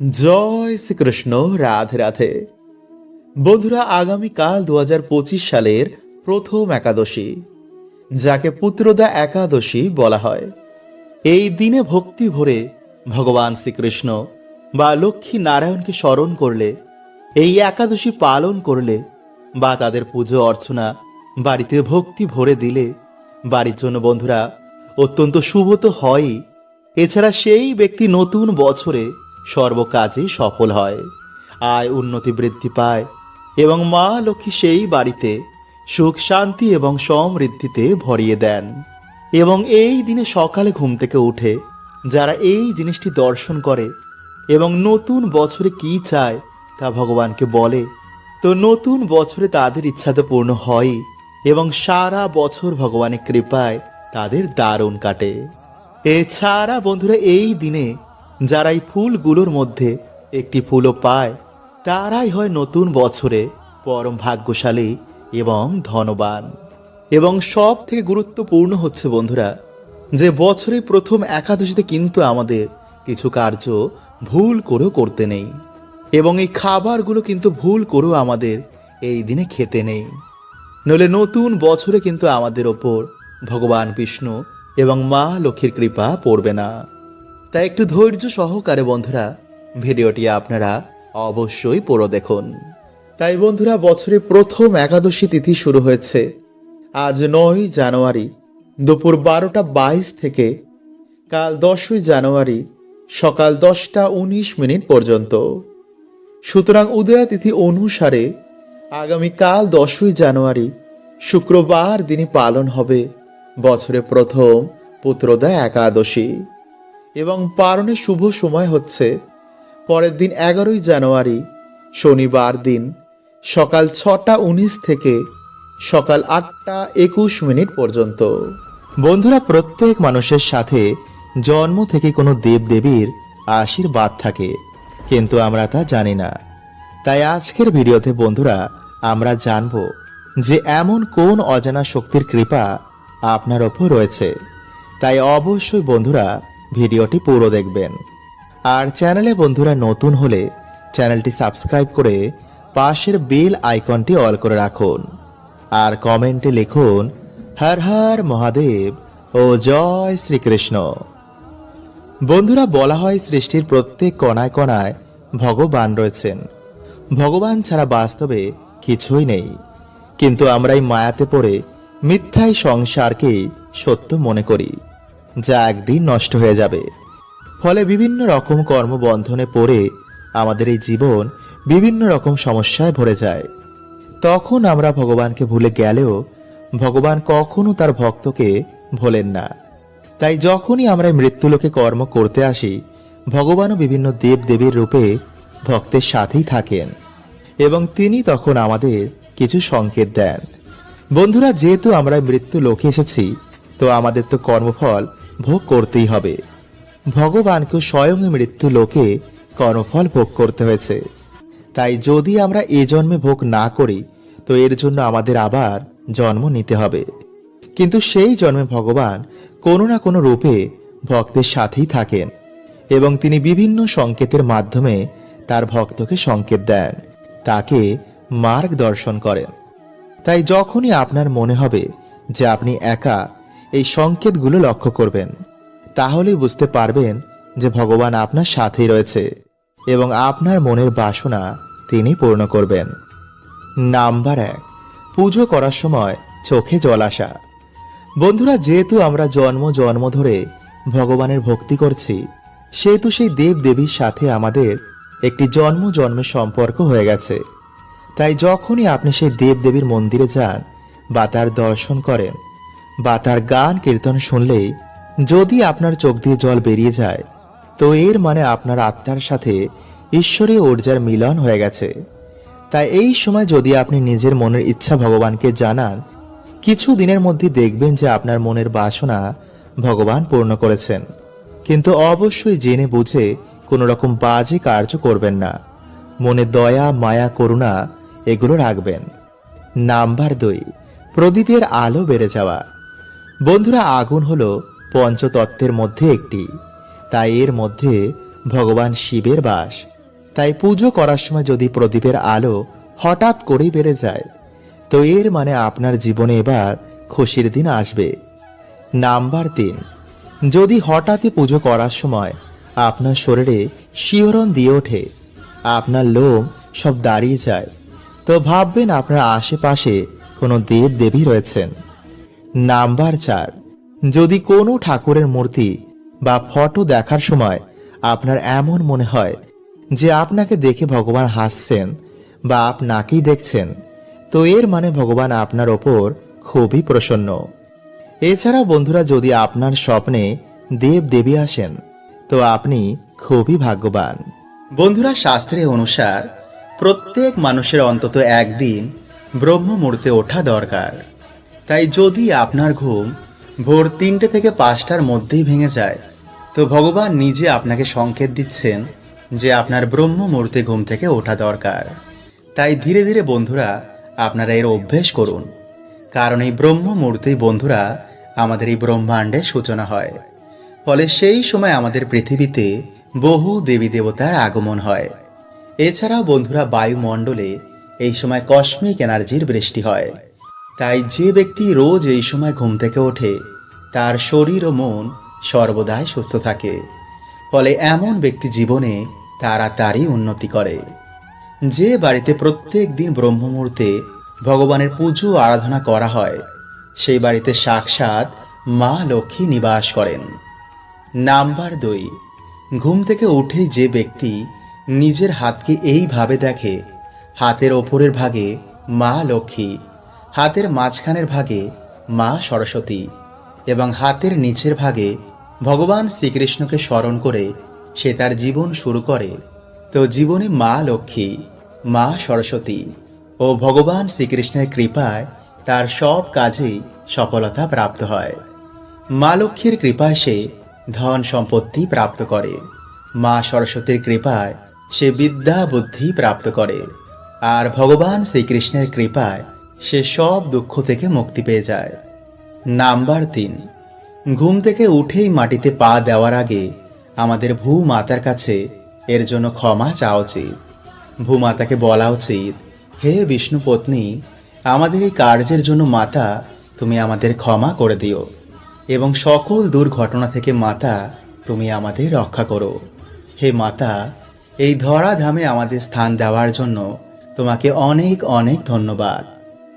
জয় শ্রীকৃষ্ণ, রাধে রাধে। বন্ধুরা, আগামীকাল দু হাজার পঁচিশ সালের প্রথম একাদশী, যাকে পুত্রদা একাদশী বলা হয়। এই দিনে ভক্তি ভরে ভগবান শ্রীকৃষ্ণ বা লক্ষ্মী নারায়ণকে স্মরণ করলে, এই একাদশী পালন করলে বা তাদের পুজো অর্চনা বাড়িতে ভক্তি ভরে দিলে, বাড়ির জন্য বন্ধুরা, অত্যন্ত শুভ তো হয়ই। এছাড়া সেই ব্যক্তি নতুন বছরে সর্বকাজে সফল হয়। আয় উন্নতি বৃদ্ধি পায় এবং মা লক্ষ্মী সেই বাড়িতে সুখ, শান্তি এবং সমৃদ্ধিতে ভরিয়ে দেন। এবং এই দিনে সকালে ঘুম থেকে উঠে যারা এই জিনিসটি দর্শন করে এবং নতুন বছরে কি চায় তা ভগবানকে বলে। তো নতুন বছরে তাদের ইচ্ছা তো পূর্ণ হয়ই এবং সারা বছর ভগবানের কৃপায় তাদের দারুণ কাটে। এছাড়া বন্ধুরা, এই দিনে যারা এই ফুলগুলোর মধ্যে একটি ফুলও পায়, তারাই হয় নতুন বছরে পরম ভাগ্যশালী এবং ধনবান। এবং সব থেকে গুরুত্বপূর্ণ হচ্ছে, বন্ধুরা, যে বছরে প্রথম একাদশীতে কিন্তু আমাদের কিছু কার্য ভুল করেও করতে নেই এবং এই খাবারগুলো কিন্তু ভুল করেও আমাদের এই দিনে খেতে নেই। নইলে নতুন বছরে কিন্তু আমাদের ওপর ভগবান বিষ্ণু এবং মা লক্ষ্মীর কৃপা পড়বে না। তাই একটু ধৈর্য সহকারে বন্ধুরা, ভিডিওটি আপনারা অবশ্যই পুরো দেখুন। তাই বন্ধুরা বছরে প্রথম একাদশী তিথি শুরু হয়েছে। আজ নয় জানুয়ারি, দুপুর বারোটা বাইশ থেকে কাল দশই জানুয়ারি, সকাল দশটা উনিশ মিনিট পর্যন্ত। সুতরাং উদয়া তিথি অনুসারে আগামীকাল দশই জানুয়ারি, শুক্রবার দিনই পালন হবে বছরের প্রথম পুত্রদা একাদশী। এবং পালনের শুভ সময় হচ্ছে। পরের দিন এগারোই জানুয়ারি, শনিবার দিন, সকাল ছটা উনিশ থেকে সকাল আটটা একুশ মিনিট পর্যন্ত। বন্ধুরা, প্রত্যেক মানুষের সাথে জন্ম থেকে কোনো দেবদেবীর আশীর্বাদ থাকে, কিন্তু আমরা তা জানি না। তাই আজকের ভিডিওতে বন্ধুরা, আমরা জানব যে এমন কোন অজানা শক্তির কৃপা আপনার ওপর রয়েছে। তাই অবশ্যই বন্ধুরা ভিডিওটি পুরো দেখবেন। আর চ্যানেলে বন্ধুরা নতুন হলে চ্যানেলটি সাবস্ক্রাইব করে পাশের বেল আইকনটি অল করে রাখুন। আর কমেন্টে লিখুন, হর হর মহাদেব ও জয় শ্রীকৃষ্ণ। বন্ধুরা, বলা হয় সৃষ্টির প্রত্যেক কণায় কণায় ভগবান রয়েছেন। ভগবান ছাড়া বাস্তবে কিছুই নেই। কিন্তু আমরা এই মায়াতে পড়ে মিথ্যাই সংসারকেই সত্য মনে করি। যা একদিন নষ্ট হয়ে যাবে। ফলে বিভিন্ন রকম কর্মবন্ধনে পড়ে আমাদের এই জীবন বিভিন্ন রকম সমস্যায় ভরে যায়। তখন আমরা ভগবানকে ভুলে গেলেও ভগবান কখনো তার ভক্তকে ভোলেন না। তাই যখনই আমরা মৃত্যুলোকে কর্ম করতে আসি, ভগবানও বিভিন্ন দেব দেবীর রূপে ভক্তের সাথেই থাকেন এবং তিনি তখন আমাদের কিছু সংকেত দেন। বন্ধুরা, যেহেতু আমরা মৃত্যু লোকে এসেছি, তো আমাদের তো কর্মফল ভোগ করতেই হবে। ভগবানকেও স্বয়ং মৃত্যু লোকে কর্মফল ভোগ করতে হয়েছে। তাই যদি আমরা এ জন্মে ভোগ না করি, তো এর জন্য আমাদের আবার জন্ম নিতে হবে। কিন্তু সেই জন্মে ভগবান কোনো না কোনো রূপে ভক্তের সাথেই থাকেন এবং তিনি বিভিন্ন সংকেতের মাধ্যমে তার ভক্তকে সংকেত দেন, তাকে মার্গ দর্শন করেন। তাই যখনই আপনার মনে হবে যে আপনি একা এই সংকেতগুলো লক্ষ্য করবেন। তাহলেই বুঝতে পারবেন যে ভগবান আপনার সাথেই রয়েছে এবং আপনার মনের বাসনা তিনি পূর্ণ করবেন। নাম্বার এক, পুজো করার সময় চোখে জল আসা। বন্ধুরা, যেহেতু আমরা জন্ম জন্ম ধরে ভগবানের ভক্তি করছি, সেহেতু সেই দেব দেবীর সাথে আমাদের একটি জন্ম জন্মের সম্পর্ক হয়ে গেছে। তাই যখনই আপনি সেই দেব দেবীর মন্দিরে যান বা তার দর্শন করেন বা তার গান কীর্তন শুনলেই যদি আপনার চোখ দিয়ে জল বেরিয়ে যায়, তো এর মানে আপনার আত্মার সাথে ঈশ্বরীয় ঊর্জার মিলন হয়ে গেছে। তাই এই সময় যদি আপনি নিজের মনের ইচ্ছা ভগবানকে জানান, কিছু দিনের মধ্যে দেখবেন যে আপনার মনের বাসনা ভগবান পূর্ণ করেছেন। কিন্তু অবশ্যই জেনে বুঝে কোনো রকম বাজে কার্য করবেন না। মনে দয়া, মায়া, করুণা এগুলো রাখবেন। নাম্বার দুই, প্রদীপের আলো বেড়ে যাওয়া। বন্ধুরা, আগুন হল পঞ্চতত্ত্বের মধ্যে একটি। তাই এর মধ্যে ভগবান শিবের বাস। তাই পুজো করার সময় যদি প্রদীপের আলো হঠাৎ করেই বেড়ে যায়, তো এর মানে আপনার জীবনে এবার খুশির দিন আসবে। নাম্বার তিন, যদি হঠাৎই পুজো করার সময় আপনার শরীরে শিহরণ দিয়ে ওঠে, আপনার লোম সব দাঁড়িয়ে যায়, তো ভাববেন আপনার আশেপাশে কোনো দেব দেবী রয়েছেন। নাম্বার চার। যদি কোনো ঠাকুরের মূর্তি বা ফটো দেখার সময় আপনার এমন মনে হয় যে আপনাকে দেখে ভগবান হাসছেন বা আপনাকেই দেখছেন, তো এর মানে ভগবান আপনার ওপর খুবই প্রসন্ন। এছাড়া বন্ধুরা, যদি আপনার স্বপ্নে দেব দেবী আসেন, তো আপনি খুবই ভাগ্যবান। বন্ধুরা, শাস্ত্রে অনুসার প্রত্যেক মানুষের অন্তত একদিন ব্রহ্ম মুহূর্তে ওঠা দরকার। তাই যদি আপনার ঘুম ভোর তিনটে থেকে পাঁচটার মধ্যেই ভেঙে যায়, তো ভগবান নিজে আপনাকে সংকেত দিচ্ছেন যে আপনার ব্রহ্ম মুহূর্তে ঘুম থেকে ওঠা দরকার। তাই ধীরে ধীরে বন্ধুরা, আপনারা এর অভ্যেস করুন। কারণ এই ব্রহ্ম মুহূর্তেই বন্ধুরা আমাদের এই ব্রহ্মাণ্ডের সূচনা হয়। ফলে সেই সময় আমাদের পৃথিবীতে বহু দেবী দেবতার আগমন হয়। এছাড়াও বন্ধুরা, বায়ুমণ্ডলে এই সময় কসমিক এনার্জির বৃষ্টি হয়। তাই যে ব্যক্তি রোজ এই সময় ঘুম থেকে ওঠে, তার শরীর ও মন সর্বদাই সুস্থ থাকে। ফলে এমন ব্যক্তি জীবনে তাড়াতাড়ি উন্নতি করে। যে বাড়িতে প্রত্যেক দিন ব্রহ্ম মুহূর্তে ভগবানের পুজো আরাধনা করা হয়, সেই বাড়িতে সাক্ষাৎ মা লক্ষ্মী নিবাস করেন। নাম্বার দুই, ঘুম থেকে উঠে যে ব্যক্তি নিজের হাতকে এইভাবে দেখে, হাতের ওপরের ভাগে মা লক্ষ্মী হাতের মাঝখানের ভাগে মা সরস্বতী এবং হাতের নিচের ভাগে ভগবান শ্রীকৃষ্ণকে স্মরণ করে সে তার জীবন শুরু করে। তো জীবনে মা লক্ষ্মী, মা সরস্বতী ও ভগবান শ্রীকৃষ্ণের কৃপায় তার সব কাজেই সফলতা প্রাপ্ত হয়। মা লক্ষ্মীর কৃপায় সে ধন সম্পত্তি প্রাপ্ত করে। মা সরস্বতীর কৃপায় সে বিদ্যা বুদ্ধি প্রাপ্ত করে। আর ভগবান শ্রীকৃষ্ণের কৃপায় সে সব দুঃখ থেকে মুক্তি পেয়ে যায়। নাম্বার তিন ঘুম থেকে উঠেই মাটিতে পা দেওয়ার আগে আমাদের ভূমাতার কাছে এর জন্য ক্ষমা চাওয়া উচিত। ভূমাতাকে বলা উচিত, হে বিষ্ণু পত্নী, আমাদের এই কার্যের জন্য মাতা, তুমি আমাদের ক্ষমা করে দিও এবং সকল দুর্ঘটনা থেকে মাতা, তুমি আমাদের রক্ষা করো। হে মাতা, এই ধরাধামে আমাদের স্থান দেওয়ার জন্য তোমাকে অনেক অনেক ধন্যবাদ।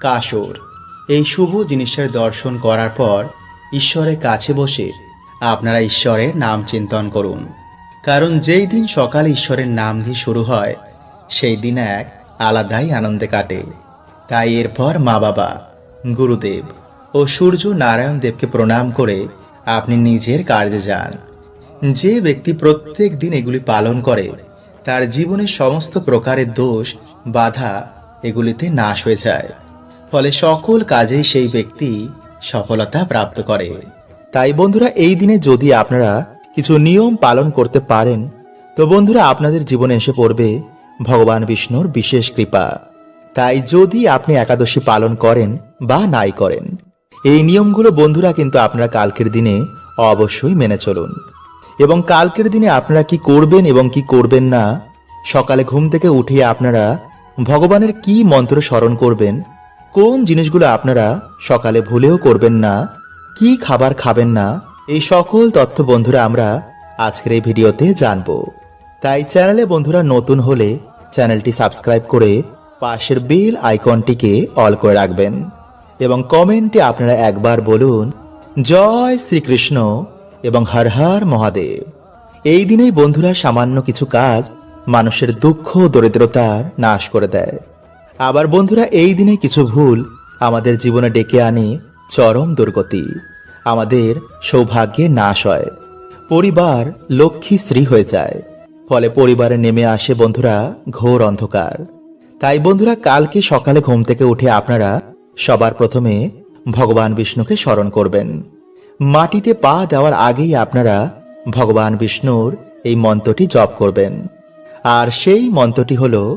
কাসর এই শুভ জিনিসের দর্শন করার পর ঈশ্বরের কাছে বসে আপনারা ঈশ্বরের নাম চিন্তন করুন। কারণ যেই দিন সকালে ঈশ্বরের নাম দিয়ে শুরু হয়, সেই দিন এক আলাদাই আনন্দে কাটে। তাই এরপর মা বাবা, গুরুদেব ও সূর্য নারায়ণ দেবকে প্রণাম করে আপনি নিজের কার্যে যান। যে ব্যক্তি প্রত্যেক দিন এগুলি পালন করে, তার জীবনের সমস্ত প্রকারের দোষ, বাধা এগুলিতে নাশ হয়ে যায়। ফলে সকল কাজেই সেই ব্যক্তি সফলতা প্রাপ্ত করে। তাই বন্ধুরা, এই দিনে যদি আপনারা কিছু নিয়ম পালন করতে পারেন, তো বন্ধুরা আপনাদের জীবনে এসে পড়বে ভগবান বিষ্ণুর বিশেষ কৃপা। তাই যদি আপনি একাদশী পালন করেন বা নাই করেন, এই নিয়মগুলো বন্ধুরা কিন্তু আপনারা কালকের দিনে অবশ্যই মেনে চলুন। এবং কালকের দিনে আপনারা কি করবেন এবং কি করবেন না, সকালে ঘুম থেকে উঠিয়ে আপনারা ভগবানের কি মন্ত্র স্মরণ করবেন কোন জিনিসগুলো আপনারা সকালে ভুলেও করবেন না, কি খাবার খাবেন না, এই সকল তথ্য বন্ধুরা আমরা আজকের এই ভিডিওতে জানব। তাই চ্যানেলে বন্ধুরা নতুন হলে চ্যানেলটি সাবস্ক্রাইব করে পাশের বেল আইকনটিকে অল করে রাখবেন এবং কমেন্টে আপনারা একবার বলুন, জয় শ্রীকৃষ্ণ এবং হর হর মহাদেব। এই দিনেই বন্ধুরা সামান্য কিছু কাজ মানুষের দুঃখ দরিদ্রতার নাশ করে দেয়। আবার বন্ধুরা, এই দিনে কিছু ভুল আমাদের জীবনে ডেকে আনে চরম দুর্গতি। আমাদের সৌভাগ্যে নাশ হয়। পরিবার লক্ষ্মী স্ত্রী হয়ে যায়। ফলে পরিবারে নেমে আসে বন্ধুরা ঘোর অন্ধকার। তাই বন্ধুরা, কালকে সকালে ঘুম থেকে উঠে আপনারা সবার প্রথমে ভগবান বিষ্ণুকে স্মরণ করবেন। মাটিতে পা দেওয়ার আগেই আপনারা ভগবান বিষ্ণুর এই মন্ত্রটি জপ করবেন। আর সেই মন্ত্রটি হল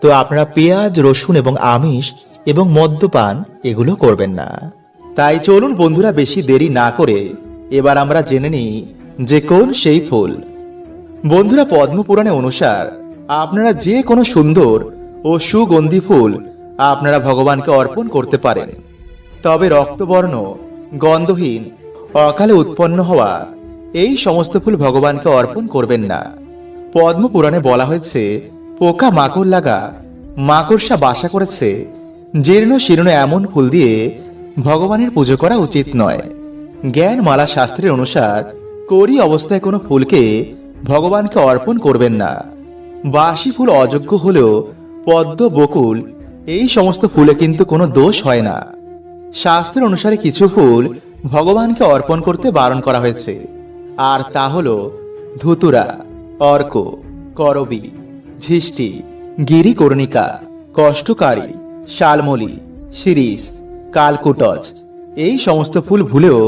তো আপনারা পেঁয়াজ, রসুন এবং আমিষ এবং মদ্যপান এগুলো করবেন না। তাই চলুন বন্ধুরা বেশি দেরি না করে এবার আমরা জেনে নিই যে কোন সেই ফুল। বন্ধুরা পদ্মপুরাণে অনুসার আপনারা যে কোনো সুন্দর ও সুগন্ধি ফুল আপনারা ভগবানকে অর্পণ করতে পারেন। তবে রক্তবর্ণ, গন্ধহীন, অকালে উৎপন্ন হওয়া এই সমস্ত ফুল ভগবানকে অর্পণ করবেন না। পদ্মপুরাণে বলা হয়েছে পোকা মাকড় লাগা মাকড়সা বাসা করেছে। জীর্ণ শীর্ণ এমন ফুল দিয়ে ভগবানের পুজো করা উচিত নয়। জ্ঞান মালা শাস্ত্রের অনুসার করি অবস্থায় কোনো ফুলকে ভগবানকে অর্পণ করবেন না। বাসি ফুল অযোগ্য হলেও পদ্ম, বকুল এই সমস্ত ফুলে কিন্তু কোনো দোষ হয় না। শাস্ত্রের অনুসারে কিছু ফুল ভগবানকে অর্পণ করতে বারণ করা হয়েছে। আর তা হল ধুতুরা, অর্ক, করবি। ঝিষ্টি গিরিকর্ণিকা কষ্টকারী, শালমলি, শিরিষ, কালকুটজ, এই সমস্ত ফুল ভুলেও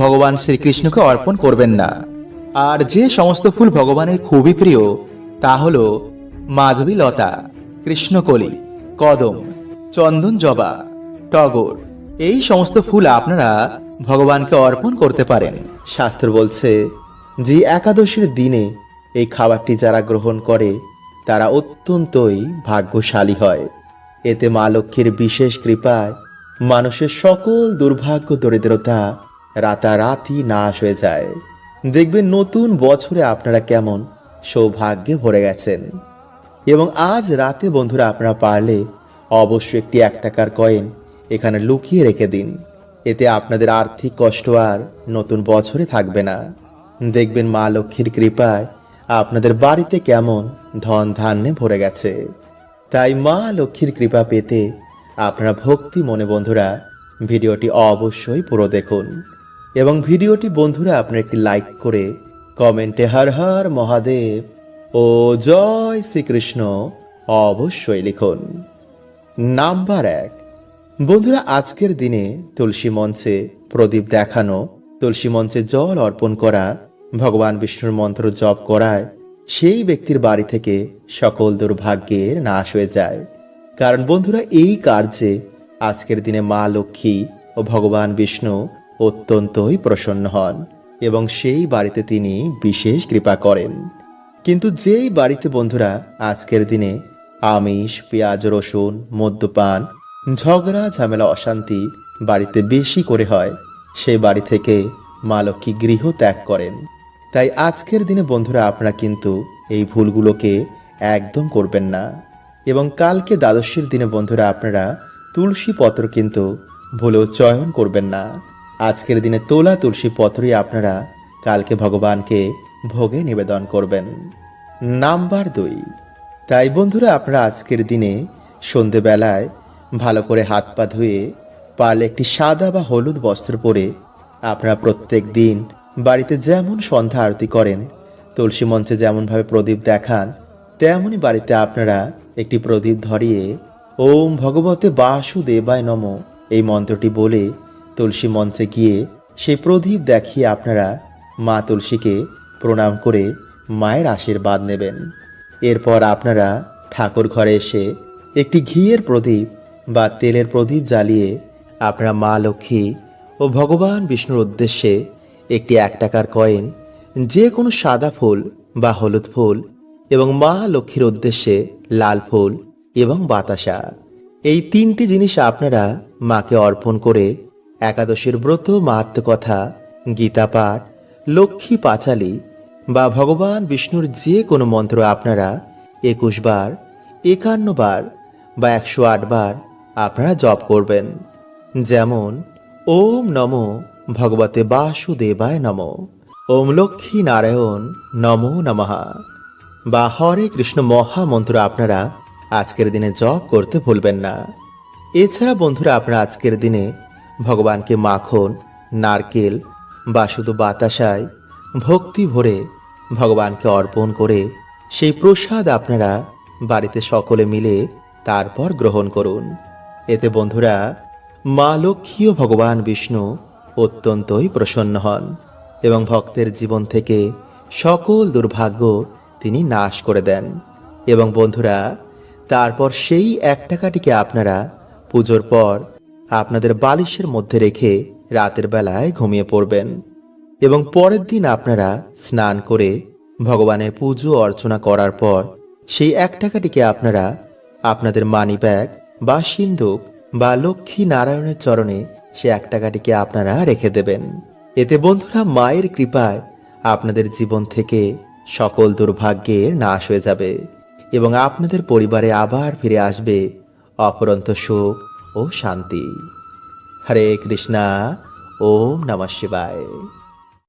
ভগবান শ্রীকৃষ্ণকে অর্পণ করবেন না। আর যে সমস্ত ফুল ভগবানের খুবই প্রিয়, তা হল মাধবী লতা কৃষ্ণকলি, কদম চন্দন জবা টগর। এই সমস্ত ফুল আপনারা ভগবানকে অর্পণ করতে পারেন। শাস্ত্র বলছে, যে একাদশীর দিনে এই খাবারটি যারা গ্রহণ করে তারা অত্যন্তই ভাগ্যশালী হয়। এতে মা লক্ষ্মীর বিশেষ কৃপায় মানুষের সকল দুর্ভাগ্য, দরিদ্রতা রাতারাতি নাশ হয়ে যায়। দেখবেন নতুন বছরে আপনারা কেমন সৌভাগ্যে ভরে গেছেন। এবং আজ রাতে বন্ধুরা আপনারা পারলে অবশ্যই একটি এক টাকার কয়েন এখানে লুকিয়ে রেখে দিন। এতে আপনাদের আর্থিক কষ্ট আর নতুন বছরে থাকবে না। দেখবেন মা লক্ষ্মীর কৃপায় আপনাদের বাড়িতে কেমন ধন ধান্যে ভরে গেছে। তাই মা লক্ষ্মীর কৃপা পেতে আপনারা ভক্তি মনে বন্ধুরা ভিডিওটি অবশ্যই পুরো দেখুন। এবং ভিডিওটি বন্ধুরা আপনারা একটি লাইক করে কমেন্টে হর হর মহাদেব ও জয় শ্রীকৃষ্ণ অবশ্যই লিখুন। নাম্বার এক। বন্ধুরা, আজকের দিনে তুলসী মঞ্চে প্রদীপ দেখানো, তুলসী মঞ্চে জল অর্পণ করা ভগবান বিষ্ণুর মন্ত্র জপ করায় সেই ব্যক্তির বাড়ি থেকে সকল দুর্ভাগ্যের নাশ হয়ে যায়। কারণ বন্ধুরা, এই কার্যে আজকের দিনে মা লক্ষ্মী ও ভগবান বিষ্ণু অত্যন্তই প্রসন্ন হন এবং সেই বাড়িতে তিনি বিশেষ কৃপা করেন। কিন্তু যেই বাড়িতে বন্ধুরা, আজকের দিনে আমিষ, পেঁয়াজ, রসুন, মদ্যপান, ঝগড়া, ঝামেলা, অশান্তি বাড়িতে বেশি করে হয়, সেই বাড়ি থেকে মা লক্ষ্মী গৃহ ত্যাগ করেন। তাই আজকের দিনে বন্ধুরা আপনারা কিন্তু এই ভুলগুলোকে একদম করবেন না। এবং কালকে দ্বাদশীর দিনে বন্ধুরা আপনারা তুলসী পত্র কিন্তু ভুলেও চয়ন করবেন না। আজকের দিনে তোলা তুলসী পত্রই আপনারা কালকে ভগবানকে ভোগে নিবেদন করবেন। নাম্বার দুই। তাই বন্ধুরা আপনারা আজকের দিনে সন্ধেবেলায় ভালো করে হাত পা ধুয়ে পারলে একটি সাদা বা হলুদ বস্ত্র পরে আপনারা প্রত্যেক দিন বাড়িতে যেমন সন্ধ্যা আরতি করেন, তুলসী মঞ্চে যেমনভাবে প্রদীপ দেখান, তেমনই বাড়িতে আপনারা একটি প্রদীপ ধরিয়ে, ওম ভগবতে বাসুদেবায় নম, এই মন্ত্রটি বলে তুলসী মঞ্চে গিয়ে সেই প্রদীপ দেখিয়ে আপনারা মা তুলসীকে প্রণাম করে মায়ের আশীর্বাদ নেবেন। এরপর আপনারা ঠাকুর ঘরে এসে একটি ঘিয়ের প্রদীপ বা তেলের প্রদীপ জ্বালিয়ে আপনারা মা লক্ষ্মী ও ভগবান বিষ্ণুর উদ্দেশ্যে একটি এক টাকার কয়েন, যে কোনো সাদা ফুল বা হলুদ ফুল এবং মা লক্ষ্মীর উদ্দেশ্যে লাল ফুল এবং বাতাসা। এই তিনটি জিনিস আপনারা মাকে অর্পণ করে একাদশীর ব্রত মাহাত্ম কথা গীতা পাঠ লক্ষ্মী পাঁচালী বা ভগবান বিষ্ণুর যে কোনো মন্ত্র আপনারা একুশ বার, একান্ন বার বা একশো আট বার আপনারা জপ করবেন। যেমন, ওম নম ভগবতে বাসুদেবায় নম। ওম লক্ষ্মী নারায়ণ নমো নমঃ। বা হরে কৃষ্ণ মহামন্ত্র আপনারা আজকের দিনে জপ করতে ভুলবেন না। এছাড়া বন্ধুরা আপনারা আজকের দিনে ভগবানকে মাখন, নারকেল বা শুধু বাতাসায় ভক্তি ভরে ভগবানকে অর্পণ করে সেই প্রসাদ আপনারা বাড়িতে সকলে মিলে তারপর গ্রহণ করুন। এতে বন্ধুরা মা লক্ষ্মী ও ভগবান বিষ্ণু অত্যন্তই প্রসন্ন হন এবং ভক্তের জীবন থেকে সকল দুর্ভাগ্য তিনি নাশ করে দেন। এবং বন্ধুরা, তারপর সেই এক টাকাটিকে আপনারা পুজোর পর আপনাদের বালিশের মধ্যে রেখে রাতের বেলায় ঘুমিয়ে পড়বেন এবং পরের দিন আপনারা স্নান করে ভগবানের পুজো অর্চনা করার পর সেই এক টাকাটিকে আপনারা আপনাদের মানি ব্যাগ বা সিন্ধুক বা লক্ষ্মী নারায়ণের চরণে সে এক টাকাটিকে আপনারা রেখে দেবেন। এতে বন্ধুরা মায়ের কৃপায় আপনাদের জীবন থেকে সকল দুর্ভাগ্যের নাশ হয়ে যাবে এবং আপনাদের পরিবারে আবার ফিরে আসবে অপরন্ত সুখ ও শান্তি। হরে কৃষ্ণা, ওম নমঃ শিবায়।